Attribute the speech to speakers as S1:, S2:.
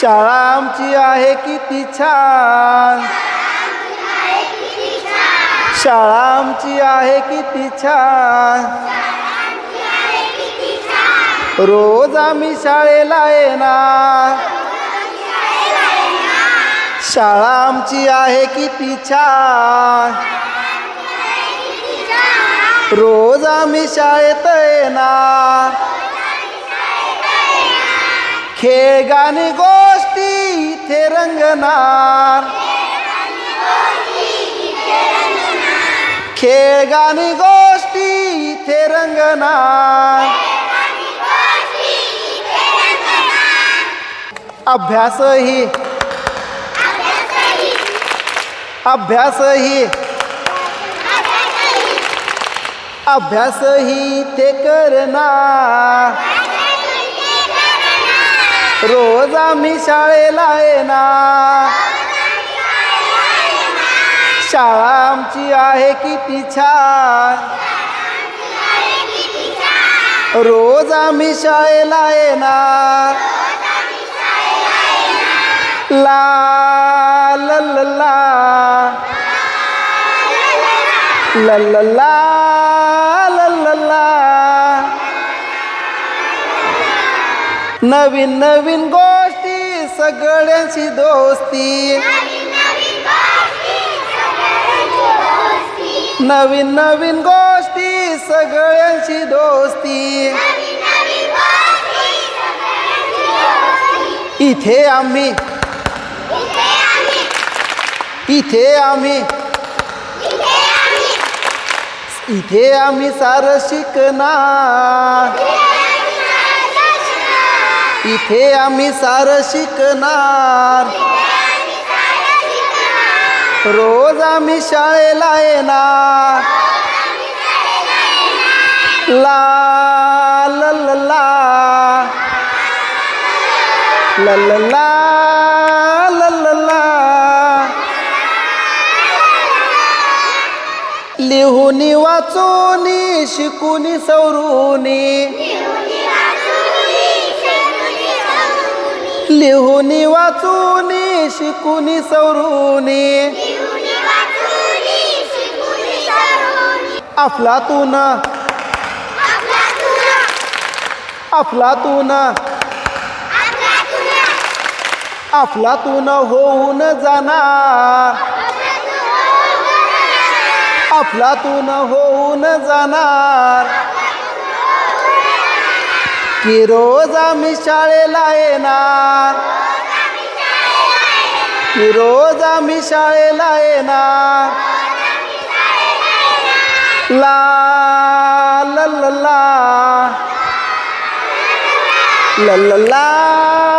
S1: शाळा आमची आहे किती छान. शाळा आमची आहे किती छान. रोज आम्ही शाळेला येणार. शाळा आमची आहे किती छान. रोज आम्ही शाळेत येणार. खेळ गाणी गो इथे रंगणार खेळ गाणी गोष्टी इथे रंगणार अभ्यासही अभ्यासही अभ्यासही ते करणार रोज आम्ही शाळेला येणार. शाळा आमची आहे किती छान. रोज आम्ही शाळेला येणार. ला ला ला ला. नवीन नवीन गोष्टी सगळ्यांची दोस्ती. नवीन नवीन गोष्टी सगळ्यांची दोस्ती. इथे आम्ही. इथे आम्ही. इथे आम्ही सारं शिकणार. इथे आम्ही सारं शिकणार. रोज आम्ही शाळेला येणार. ला ला लल्ला ला ला. लिहून वाचून शिकून सवरून. लिहून वाचून शिकून सवरून. आपला तून आपला तून आपला तून होऊन जाणार आपला तून होऊन जाणार की रोज आम्ही शाळेला येणार. की रोज आम्ही शाळेला येणार. ला ला ला ला. ला ला